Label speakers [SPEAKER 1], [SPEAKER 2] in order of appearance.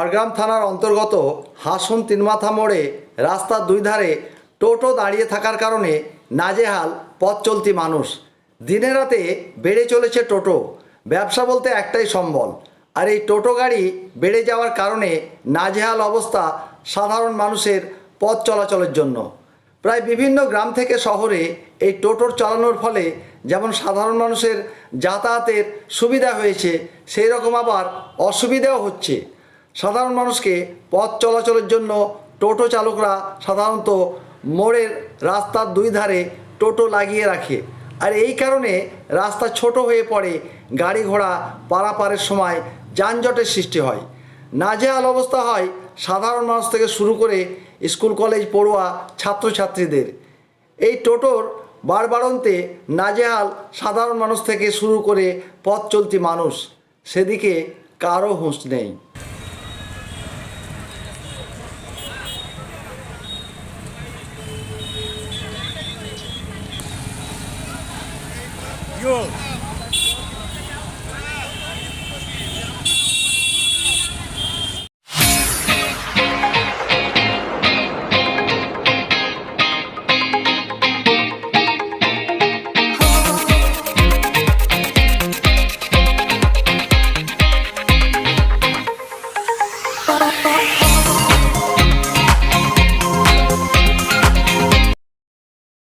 [SPEAKER 1] ঝাড়গ্রাম থানার অন্তর্গত হাসন তিনমাথা মোড়ে রাস্তার দুই ধারে টোটো দাঁড়িয়ে থাকার কারণে নাজেহাল পথ চলতি মানুষ। দিনে রাতে বেড়ে চলেছে টোটো। ব্যবসা বলতে একটাই সম্বল। আর এই টোটো গাড়ি বেড়ে যাওয়ার কারণে নাজেহাল অবস্থা সাধারণ মানুষের পথ চলাচলের জন্য। প্রায় বিভিন্ন গ্রাম থেকে শহরে এই টোটোর চালানোর ফলে যেমন সাধারণ মানুষের যাতায়াতের সুবিধা হয়েছে সেই রকম আবার অসুবিধাও হচ্ছে। সাধারণ মানুষকে পথ চলাচলের জন্য টোটো চালকরা সাধারণত মোড়ের রাস্তার দুই ধারে টোটো লাগিয়ে রাখে। আর এই কারণে রাস্তা ছোট হয়ে পড়ে, গাড়ি ঘোড়া পারাপারের সময় যানজটের সৃষ্টি হয়। নাজেহাল অবস্থা হয় সাধারণ মানুষ থেকে শুরু করে স্কুল, কলেজ, পড়ুয়া, ছাত্রছাত্রীদের। এই টোটোর বারবারন্তে নাজেহাল সাধারণ মানুষ থেকে শুরু করে পথ চলতি মানুষ। সেদিকে কারও হুঁশ নেই।
[SPEAKER 2] Yo. Oh.